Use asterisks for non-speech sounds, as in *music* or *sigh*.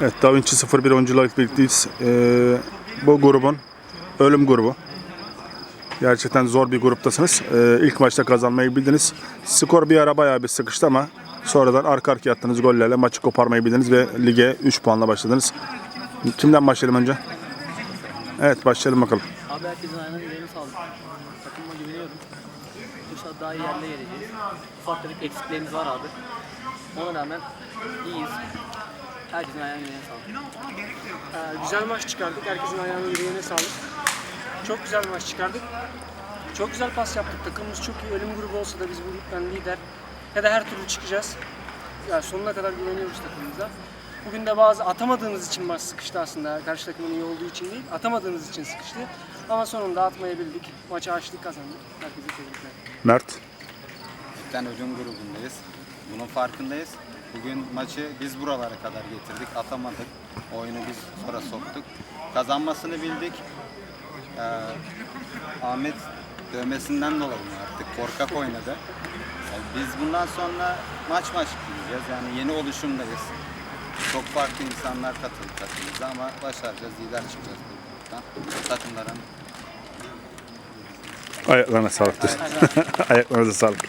Evet, Da Vinci 01 oyuncularla birlikteyiz. Ee, bu grubun ölüm grubu. Gerçekten zor bir gruptasınız. Ee, ilk maçta kazanmayı bildiniz. Skor bir ara bayağı bir sıkıştı ama sonradan arka arkaya attığınız gollerle maçı koparmayı bildiniz ve lige 3 puanla başladınız. Kimden başlayalım önce? Evet başlayalım bakalım. Abi herkesin ayağına yüreğine sağlık. Takımıma güveniyorum. İnşallah daha iyi yerlere geleceğiz. Ufak tefek eksiklerimiz var abi. Ona rağmen iyiyiz. Herkesin ayağına yüreğine sağlık. Ee, güzel maç çıkardık. Herkesin ayağına yüreğine sağlık. Çok güzel bir maç çıkardık. Çok güzel pas yaptık. Takımımız çok iyi. Ölüm grubu olsa da biz bu gruptan lider ya da her türlü çıkacağız. Yani sonuna kadar güveniyoruz takımımıza. Bugün de bazı atamadığımız için maç sıkıştı aslında. Karşı takımın iyi olduğu için değil, atamadığımız için sıkıştı. Ama sonunda atmayı bildik. Maçı açtık, kazandık. Herkese tebrikler. Mert. Cidden ölüm grubundayız. Bunun farkındayız. Bugün maçı biz buralara kadar getirdik. Atamadık. Oyunu biz sonra soktuk. Kazanmasını bildik. Ee, Ahmet dövmesinden dolayı mı artık korkak oynadı. Yani biz bundan sonra maç maç gideceğiz. Yani yeni oluşumdayız. Çok farklı insanlar katıldı takımımıza ama başaracağız. Lider çıkacağız bu gruptan. Takımların Ayaklarına sağlık. *laughs* Ayaklarınıza sağlık.